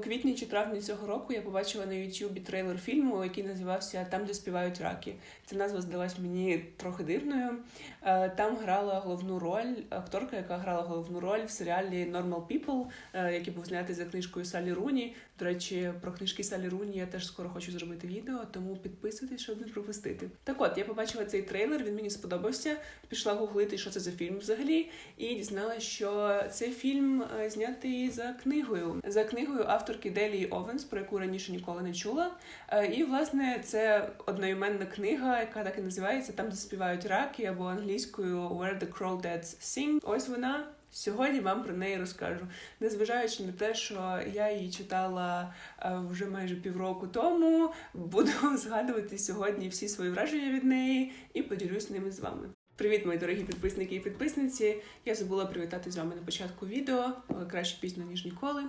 Квітні чи травні цього року я побачила на Ютубі трейлер фільму, який називався Там, де співають раки. Ця назва здалась мені трохи дивною. Е, Там грала головну роль акторка, яка грала головну роль в серіалі Normal People, е, який був знятий за книжкою Салі Руні. До речі, про книжки Салі Руні я теж скоро хочу зробити відео, тому підписуйтесь, щоб не пропустити. Так от, я побачила цей трейлер, він мені сподобався. Пішла гуглити, що це за фільм взагалі, і дізналася, що цей фільм е, знятий за книгою. За книгою авторки Делії Овенс, про яку раніше ніколи не чула. Е, І власне це одноіменна книга, яка так і називається Там, де співають раки, або англійською Where the Crawdads Sing. Ось вона. Сьогодні вам про неї розкажу, незважаючи на те, що я її читала е, вже майже півроку тому, буду згадувати сьогодні всі свої враження від неї і поділюсь ними з вами. Привіт, мої дорогі підписники і підписниці. Я забула привітати з вами на початку відео, але краще пізно ніж ніколи.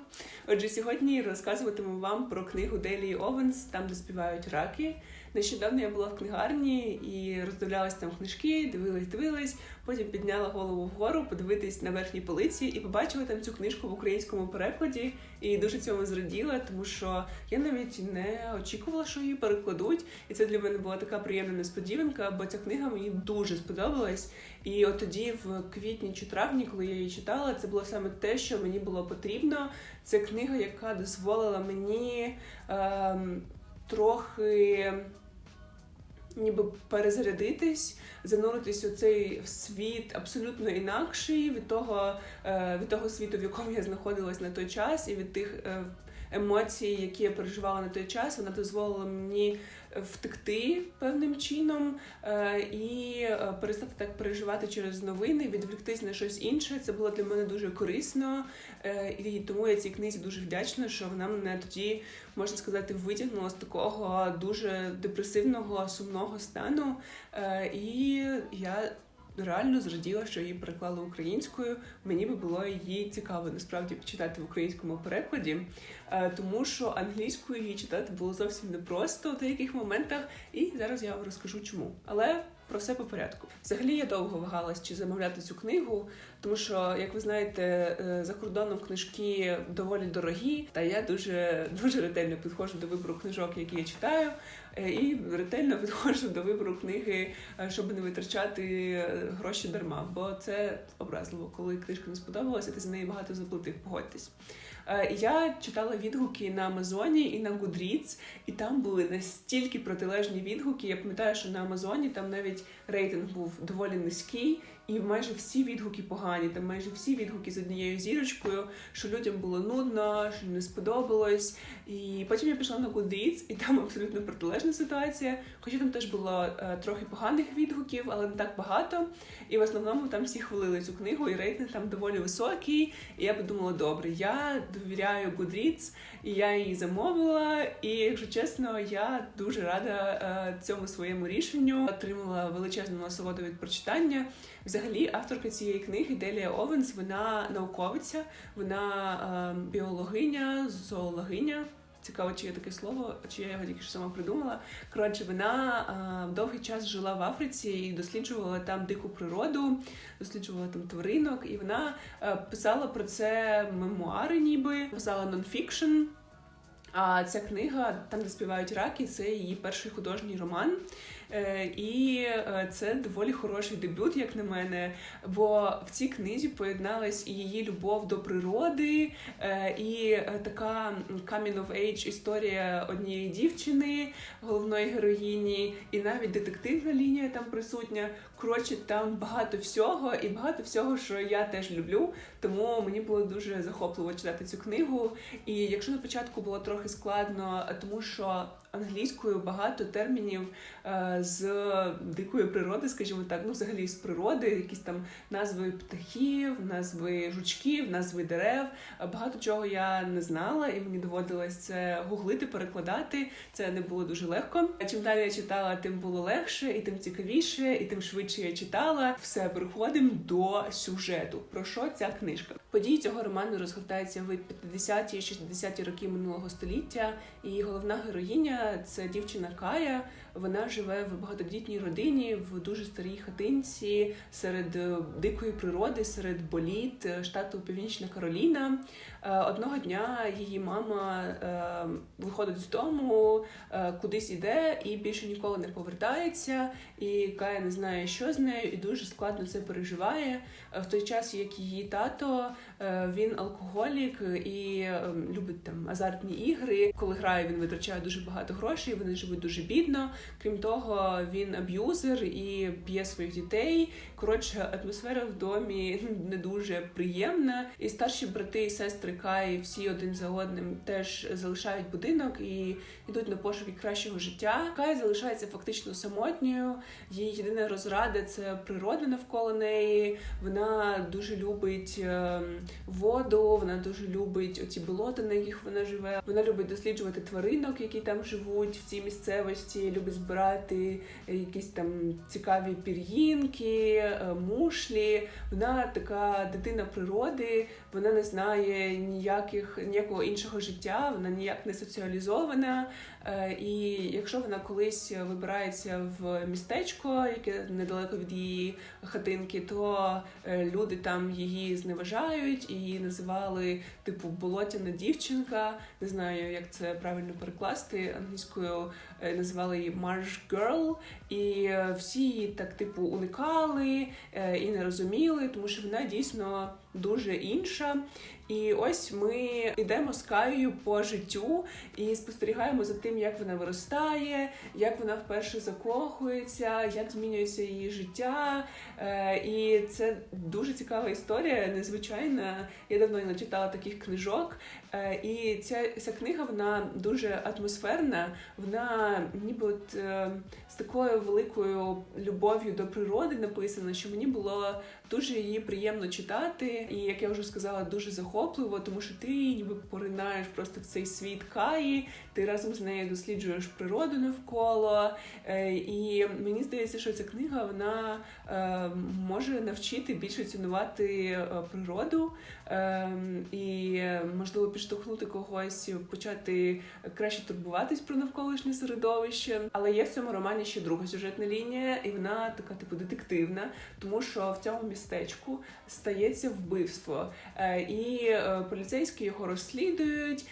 Отже, сьогодні розказуватиму вам про книгу Делії Овенс, там де співають раки. Нещодавно я була в книгарні і роздивлялась там книжки, дивилась, дивилась. Потім підняла голову вгору, подивитись на верхній полиці і побачила там цю книжку в українському перекладі. І дуже цьому зраділа, тому що я навіть не очікувала, що її перекладуть. І це для мене була така приємна несподіванка, бо ця книга мені дуже сподобалась. І от тоді, в квітні чи травні, коли я її читала, це було саме те, що мені було потрібно. Це книга, яка дозволила мені ем, трохи ніби перезарядитись, зануритись у цей світ абсолютно інакший від того, е, від того світу, в якому я знаходилась на той час, і від тих е, емоцій, які я переживала на той час. Вона дозволила мені втекти певним чином е, і е, перестати так переживати через новини, відвліктись на щось інше. Це було для мене дуже корисно, е, і тому я цій книзі дуже вдячна, що вона мене тоді, можна сказати, витягнула з такого дуже депресивного, сумного стану. Е, І я реально зраділа, що її переклали українською. Мені би було її цікаво насправді почитати в українському перекладі, е, тому що англійською її читати було зовсім непросто у деяких моментах, і зараз я вам розкажу чому. Але про все по порядку. Взагалі я довго вагалась, чи замовляти цю книгу, тому що, як ви знаєте, е, за кордоном книжки доволі дорогі, та я дуже дуже ретельно підходжу до вибору книжок, які я читаю, е, і ретельно підходжу до вибору книги, е, щоб не витрачати гроші дарма. Бо це образливо, коли книжка не сподобалася, ти за неї багато заплатив. Погодьтесь. Я читала відгуки на Амазоні і на Goodreads, і там були настільки протилежні відгуки. Я пам'ятаю, що на Амазоні там навіть рейтинг був доволі низький, і майже всі відгуки погані. Там майже всі відгуки з однією зірочкою, що людям було нудно, що не сподобалось. І потім я пішла на Goodreads, і там абсолютно протилежна ситуація. Хоча там теж було е, трохи поганих відгуків, але не так багато. І в основному там всі хвалили цю книгу, і рейтинг там доволі високий. І я подумала, добре, я довіряю Goodreads, і я її замовила. І якщо чесно, я дуже рада е, цьому своєму рішенню. Отримала величезну насолоду від прочитання. Взагалі, авторка цієї книги Делія Овенс, вона науковиця, вона е, біологиня, зоологиня. Цікаво, чи є таке слово, чи я його тільки що сама придумала. Коротше, вона а, довгий час жила в Африці і досліджувала там дику природу, досліджувала там тваринок, і вона а, писала про це мемуари, ніби писала нонфікшн. А ця книга, там, де співають раки, це її перший художній роман. Е, і е, це доволі хороший дебют, як на мене. Бо в цій книзі поєдналась і її любов до природи, е, і така coming of age історія однієї дівчини, головної героїні, і навіть детективна лінія там присутня. Коротше, там багато всього, і багато всього, що я теж люблю. Тому мені було дуже захопливо читати цю книгу. І якщо на початку було трохи складно, тому що англійською багато термінів е, з дикої природи, скажімо так, ну взагалі з природи, якісь там назви птахів, назви жучків, назви дерев. Багато чого я не знала, і мені доводилось це гуглити, перекладати. Це не було дуже легко. Чим далі я читала, тим було легше, і тим цікавіше, і тим швидше я читала. Все переходимо до сюжету. Про що ця книжка? Події цього роману розгортаються в 50-ті 60-ті роки минулого століття, і головна героїня героїня це дівчина Кая. Вона живе в багатодітній родині в дуже старій хатинці серед е, дикої природи, серед боліт е, штату Північна Кароліна. Е, Одного дня її мама виходить з дому, кудись іде і більше ніколи не повертається. І Кая не знає, що з нею, і дуже складно це переживає. В той час, як її тато, він алкоголік і любить там азартні ігри. Коли грає, він витрачає дуже багато грошей. Вони живуть дуже бідно. Крім того, він аб'юзер і б'є своїх дітей. Коротше, атмосфера в домі не дуже приємна. І старші брати і сестри Каї всі один за одним теж залишають будинок і йдуть на пошуки кращого життя. Кая залишається фактично самотньою. Її єдина розрада це природа навколо неї. Вона дуже любить ем, воду, вона дуже любить оці болота, на яких вона живе. Вона любить досліджувати тваринок, які там живуть в цій місцевості, любить збирати якісь там цікаві пір'їнки, е, мушлі. Вона така дитина природи, вона не знає ніяких ніякого іншого життя, вона ніяк не соціалізована. Е, І якщо вона колись вибирається в містечко, яке недалеко від її хатинки, то е, люди там її зневажають її називали типу болотяна дівчинка. Не знаю, як це правильно перекласти англійською. Називали її Marsh Girl. І е, всі її так типу уникали е, і не розуміли, тому що вона дійсно дуже інша. І ось ми йдемо з Каєю по життю і спостерігаємо за тим, як вона виростає, як вона вперше закохується, як змінюється її життя. Е, І це дуже цікава історія, незвичайна. Я давно не читала таких книжок. Е, І ця, ця книга вона дуже атмосферна. Вона ніби от е, з такою великою любов'ю до природи написана, що мені було дуже її приємно читати. І як я вже сказала, дуже захопливо, тому що ти ніби поринаєш просто в цей світ Каї, ти разом з нею досліджуєш природу навколо. Е, І мені здається, що ця книга вона е, може навчити більше цінувати е, природу і можливо підштовхнути когось почати краще турбуватись про навколишнє середовище. Але є в цьому романі ще друга сюжетна лінія, і вона така, типу, детективна, тому що в цьому містечку стається вбивство, і поліцейські його розслідують.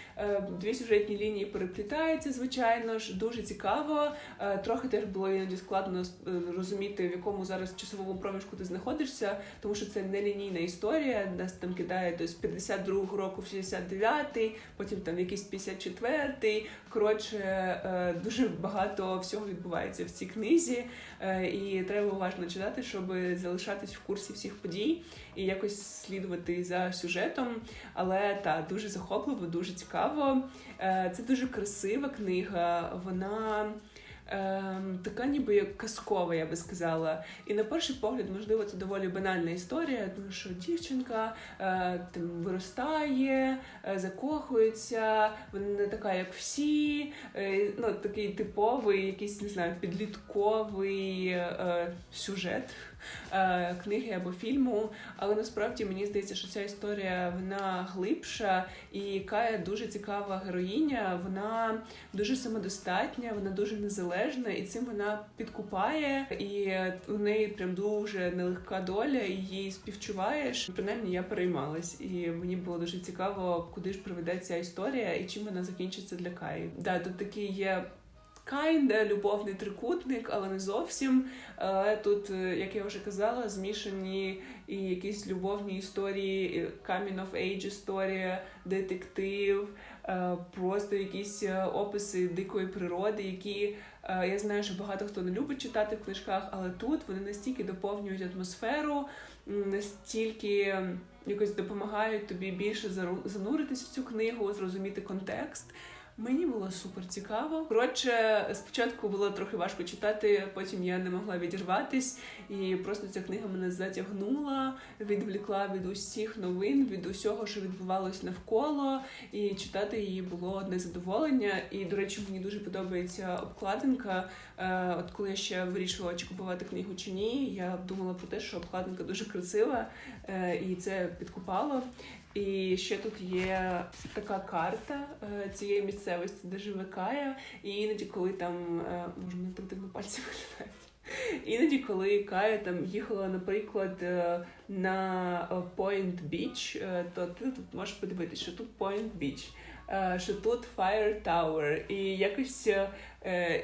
Дві сюжетні лінії переплітаються, звичайно ж, дуже цікаво. Е, Трохи теж було іноді складно е, розуміти, в якому зараз часовому проміжку ти знаходишся, тому що це не лінійна історія. Нас там кидає з 52-го року в 69-й, потім там якийсь 54-й. Коротше, е, дуже багато всього відбувається в цій книзі, і треба уважно читати, щоб залишатись в курсі всіх подій і якось слідувати за сюжетом. Але та дуже захопливо, дуже цікаво. Це дуже красива книга. Вона. Ем, така ніби як казкова, я би сказала. І на перший погляд, можливо, це доволі банальна історія, тому що дівчинка е, там виростає, е, закохується, вона не така, як всі. Е, ну, такий типовий, якийсь не знаю, підлітковий е, сюжет е, книги або фільму. Але насправді мені здається, що ця історія вона глибша і Кая дуже цікава героїня. Вона дуже самодостатня, вона дуже незалежна, і цим вона підкупає. І у неї прям дуже нелегка доля, і їй співчуваєш. Принаймні я переймалась, і мені було дуже цікаво, куди ж приведе ця історія і чим вона закінчиться для Каї. Да, тут такий є. Кайнде, любовний трикутник, але не зовсім. Але тут, е, як я вже казала, змішані і якісь любовні історії, coming of age історія, детектив, е, просто якісь е, описи дикої природи, які е, я знаю, що багато хто не любить читати в книжках, але тут вони настільки доповнюють атмосферу, настільки якось допомагають тобі більше зануритись в цю книгу, зрозуміти контекст. Мені було супер цікаво. Коротше, спочатку було трохи важко читати, потім я не могла відірватись, і просто ця книга мене затягнула, відвлікла від усіх новин, від усього, що відбувалось навколо. І читати її було одне задоволення. І, до речі, мені дуже подобається обкладинка. Е, От коли я ще вирішувала, чи купувати книгу чи ні, я думала про те, що обкладинка дуже красива, е, і це підкупало. І ще тут є така карта е, цієї місцевості, де живе Кая. І іноді, коли там е, може мене так дивно пальці виглядають. Іноді, коли Кая там їхала, наприклад, е, на е, Point Beach, е, то ти тут можеш подивитися, що тут Point Beach, е, що тут Fire Tower. І якось е,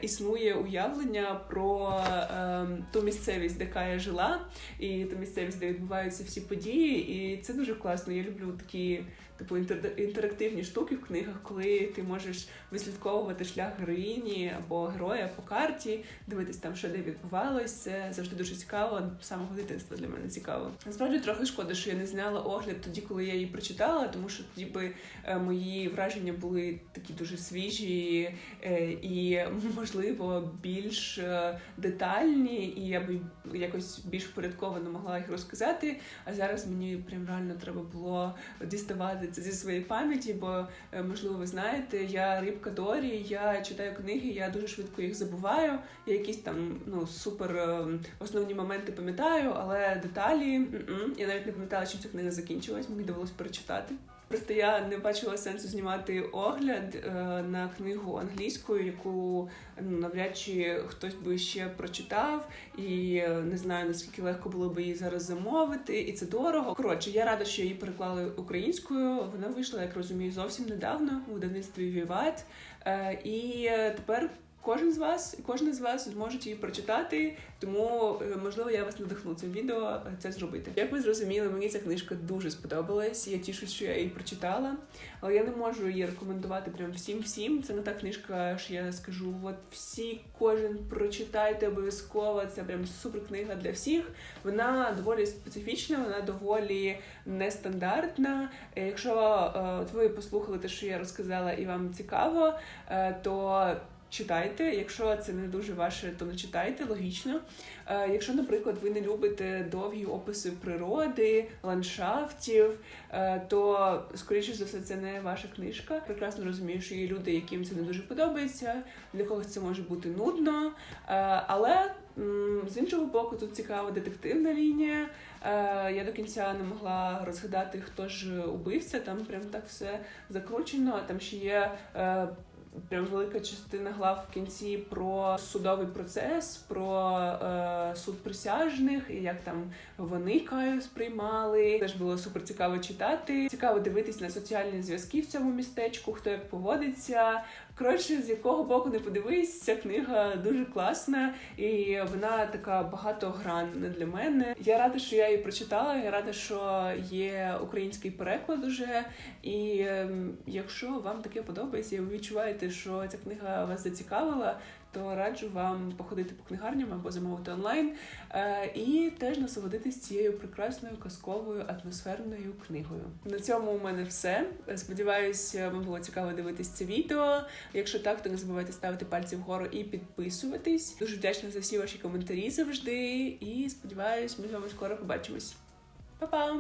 існує уявлення про е, ту місцевість, де Кая жила, і ту місцевість, де відбуваються всі події. І це дуже класно. Я люблю такі типу інтер- інтерактивні штуки в книгах, коли ти можеш вислідковувати шлях героїні або героя по карті, дивитись там, що де відбувалось. Це завжди дуже цікаво. Самого дитинства для мене цікаво. Насправді трохи шкода, що я не зняла огляд тоді, коли я її прочитала, тому що тоді би е, мої враження були такі дуже свіжі е, і, можливо, більш е, детальні, і я би якось більш впорядковано могла їх розказати. А зараз мені прям реально треба було діставати це зі своєї пам'яті, бо е, можливо, ви знаєте, я рибка Дорі, я читаю книги, я дуже швидко їх забуваю. Я якісь там ну супер е, основні моменти пам'ятаю, але деталі м-м. я навіть не пам'ятала, чим ця книга закінчилась. Мені довелось перечитати. Просто я не бачила сенсу знімати огляд е, на книгу англійською, яку ну, навряд чи хтось би ще прочитав, і е, не знаю наскільки легко було би її зараз замовити, і це дорого. Коротше, я рада, що її переклали українською. Вона вийшла, як розумію, зовсім недавно у видавництві Віват. Е, і тепер. Кожен з вас, кожен з вас зможуть її прочитати, тому е, можливо я вас надихну цим відео е, це зробити. Як ви зрозуміли, мені ця книжка дуже сподобалась. Я тішу, що я її прочитала, але я не можу її рекомендувати прям всім всім. Це не та книжка, що я скажу, от всі, кожен прочитайте обов'язково. Це прям супер книга для всіх. Вона доволі специфічна, вона доволі нестандартна. Е, Якщо от ви послухали те, що я розказала, і вам цікаво, то читайте. Якщо це не дуже ваше, то не читайте, логічно. Е, Якщо, наприклад, ви не любите довгі описи природи, ландшафтів, е, то скоріше за все це не ваша книжка. Прекрасно розумію, що є люди, яким це не дуже подобається, для когось це може бути нудно. Е, Але з іншого боку, тут цікава детективна лінія. Я до кінця не могла розгадати, хто ж убивця. Там прям так все закручено. Там ще є. Прям велика частина глав в кінці про судовий процес, про е, суд присяжних і як там вони каю сприймали. Теж було супер цікаво читати. Цікаво дивитись на соціальні зв'язки в цьому містечку, хто як поводиться. Коротше, з якого боку не подивись, ця книга дуже класна і вона така багатогранна для мене. Я рада, що я її прочитала. Я рада, що є український переклад уже. І ем, якщо вам таке подобається, і ви відчуваєте, що ця книга вас зацікавила, то раджу вам походити по книгарням або замовити онлайн е, і теж насолодитись цією прекрасною казковою атмосферною книгою. На цьому у мене все. Сподіваюсь, вам було цікаво дивитись це відео. Якщо так, то не забувайте ставити пальці вгору і підписуватись. Дуже вдячна за всі ваші коментарі завжди. І сподіваюсь, ми з вами скоро побачимось. Па-па!